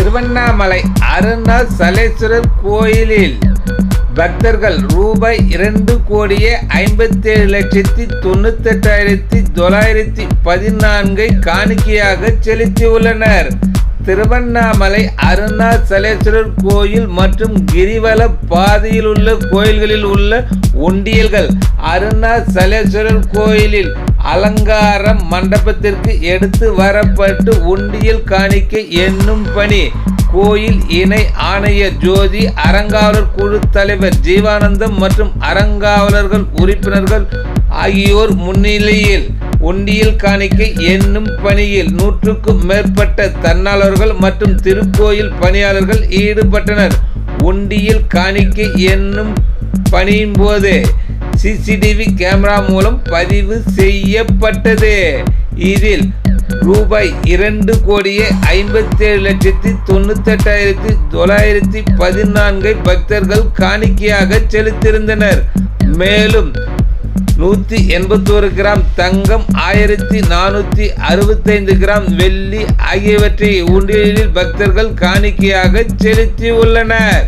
திருவண்ணாமலை அருணாசலேஸ்வரர் கோயிலில் பக்தர்கள் ரூபாய் இரண்டு கோடியே ஐம்பத்தேழு லட்சத்தி தொண்ணூத்தெட்டாயிரத்தி தொள்ளாயிரத்தி பதினான்கை காணிக்கையாக செலுத்தியுள்ளனர் திருவண்ணாமலை அருணாசலேஸ்வரர் கோயில் மற்றும் கிரிவல பாதையில் உள்ள கோயில்களில் உள்ள ஒண்டியல்கள் அருணாசலேஸ்வரர் கோயிலில் அலங்கார மண்டபத்திற்கு எடுத்து வரப்பட்டு உண்டியல் காணிக்கை என்னும் பணி. கோயில் இணை ஆணையர் ஜோதி அறங்காவலர் குழு தலைவர் ஜீவானந்தம் மற்றும் அறங்காவலர்கள் உறுப்பினர்கள் ஆகியோர் முன்னிலையில் உண்டியல் காணிக்கை என்னும் பணியில் நூற்றுக்கும் மேற்பட்ட தன்னாளர்கள் மற்றும் திருக்கோயில் பணியாளர்கள் ஈடுபட்டனர். ஒண்டியல் காணிக்கை என்னும் பணியின் போது சிசிடிவி கேமரா மூலம் பதிவு செய்யப்பட்டது. இதில் ரூபாய் இரண்டு கோடியே ஐம்பத்தேழு லட்சத்தி தொண்ணூத்தெட்டாயிரத்தி தொள்ளாயிரத்தி பதினான்கை பக்தர்கள் காணிக்கையாக செலுத்தியிருந்தனர். மேலும் நூற்றி எண்பத்தோரு கிராம் தங்கம் ஆயிரத்தி நானூற்றி அறுபத்தைந்து கிராம் வெள்ளி ஆகியவற்றை உண்டியலில் பக்தர்கள் காணிக்கையாக செலுத்தியுள்ளனர்.